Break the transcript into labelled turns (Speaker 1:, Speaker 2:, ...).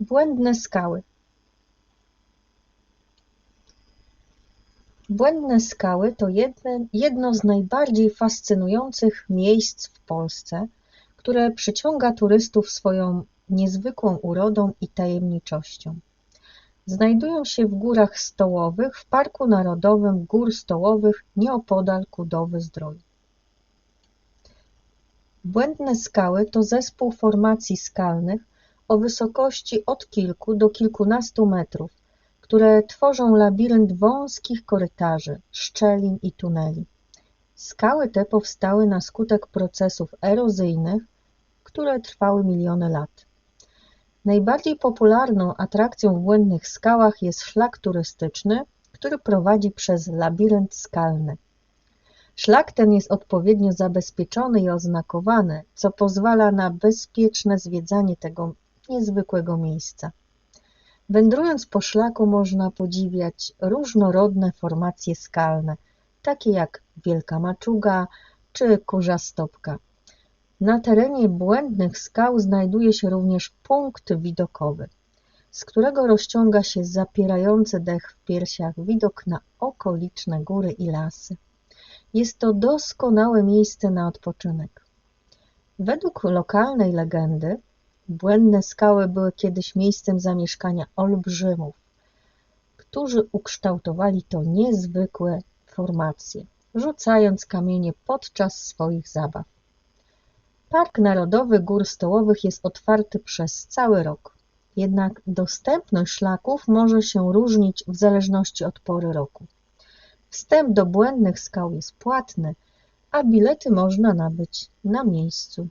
Speaker 1: Błędne skały Błędne skały to jedne, jedno z najbardziej fascynujących miejsc w Polsce, które przyciąga turystów swoją niezwykłą urodą i tajemniczością. Znajdują się w Górach Stołowych w Parku Narodowym Gór Stołowych nieopodal Kudowy-Zdrój. Błędne skały to zespół formacji skalnych o wysokości od kilku do kilkunastu metrów, które tworzą labirynt wąskich korytarzy, szczelin i tuneli. Skały te powstały na skutek procesów erozyjnych, które trwały miliony lat. Najbardziej popularną atrakcją w Błędnych Skałach jest szlak turystyczny, który prowadzi przez labirynt skalny. Szlak ten jest odpowiednio zabezpieczony i oznakowany, co pozwala na bezpieczne zwiedzanie tego niezwykłego miejsca. Wędrując po szlaku można podziwiać różnorodne formacje skalne, takie jak Wielka Maczuga czy Kurza Stopka. Na terenie Błędnych Skał znajduje się również punkt widokowy, z którego rozciąga się zapierający dech w piersiach widok na okoliczne góry i lasy. Jest to doskonałe miejsce na odpoczynek. Według lokalnej legendy Błędne skały były kiedyś miejscem zamieszkania olbrzymów, którzy ukształtowali to niezwykłe formacje, rzucając kamienie podczas swoich zabaw. Park Narodowy Gór Stołowych jest otwarty przez cały rok, jednak dostępność szlaków może się różnić w zależności od pory roku. Wstęp do Błędnych Skał jest płatny, a bilety można nabyć na miejscu.